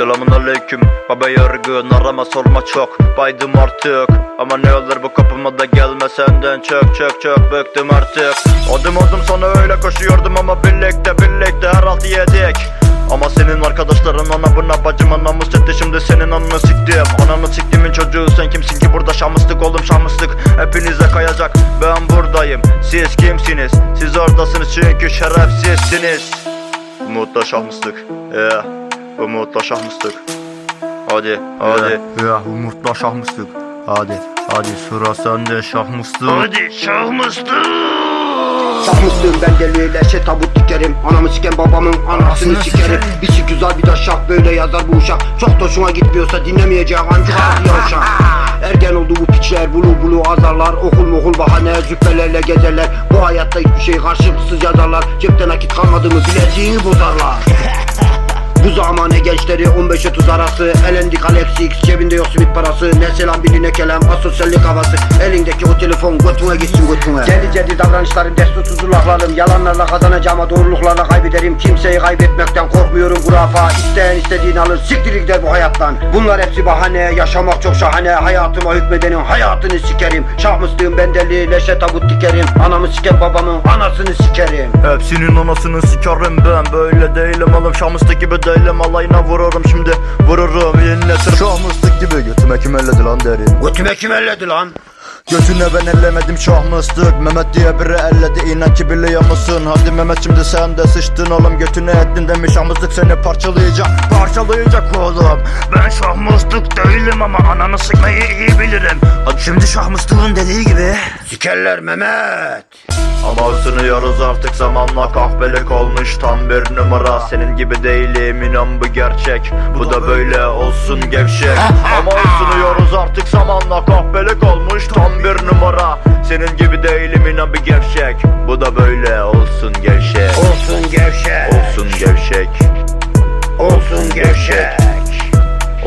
Selamun aleyküm Baba yargın arama sorma çok. Baydım artık. Ama ne olur bu kapıma da gelme senden. Çok çok çok bıktım artık. Adım adım sana öyle koşuyordum ama birlikte birlikte her altı yedik. Ama senin arkadaşların ana buna bacıma namus etti. Şimdi senin ananı siktim. Ananı siktimin çocuğu sen kimsin ki burada? Şahmıslık oğlum şahmıslık Hepinize kayacak. Ben buradayım. Siz kimsiniz? Siz oradasınız çünkü şerefsizsiniz. Umutla şahmıslık Yeah Umutla şahmıslık Hadi hadi. Ya umutla şah mıstık. Hadi hadi sıra sende şah mıstık. Hadi şahmıslık Sapmışlığım ben deliyle şey tabut dikerim. Anamı siken babamın anasını sikerim. sik güzel bir de şak böyle yazar bu uşak. Çok da hoşuma gitmiyorsa dinlemeyeceğim ancak ağzı yavşak Ergen oldu bu piçler bulu bulu azarlar. Okul mokul bahane züppelerle gezerler. Bu hayatta hiçbir şey karşılıksız yazarlar. Cepte nakit kalmadığımı bileceğini bozarlar bu zamane gençleri 15-30 arası. Elendik Alex X cebinde yok simit parası. Ne selam biri ne kelam asosyallik havası. Elindeki o telefon götüne gitsin götüne Cedi cedi davranışlarım destursuz laflarım Yalanlarla kazanacağıma doğruluklarla kaybederim. Kimseyi kaybetmekten korkmuyorum. Hurafa İsteyen istediğini alır. Siktir gider bu hayattan. Bunlar hepsi bahane. Yaşamak çok şahane. Hayatıma hükmedenin hayatını sikerim. Şah mıslığım ben deli leşe tabut dikerim. Anamı siken babamın anasını sikerim. Hepsinin anasını sikerim ben. Böyle değilim oğlum. Şahmıslık gibi değilim Alayına vururum şimdi. Vururum yine tır Şahmıstık gibi götüme kim elledi lan derim. Götüme kim elledi lan? Götüne ben ellemedim şahmıstık Mehmet diye biri elledi. İnan ki biliyor musun? Hadi Mehmet şimdi sen de sıçtın oğlum. Götüne ettin demiş şahmıstık seni parçalayacak Parçalayacak oğlum. Ben şahmıslık değilim ama ananı sıkmayı iyi bilirim. Hadi şimdi şahmıslığın dediği gibi. Sikerler Mehmet Ama ısınıyoruz artık zamanla kahvelik olmuş tam bir numara Senin gibi değilim inan bu gerçek. Bu da böyle olsun gevşek. Ama ısınıyoruz artık zamanla kahvelik olmuş tam bir numara Senin gibi değilim inan bir gevşek Bu da böyle olsun gevşek. Olsun gevşek. Olsun gevşek. Olsun gevşek.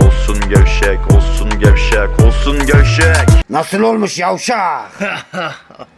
Olsun gevşek Olsun gevşek Olsun gevşek. Nasıl olmuş yavşak?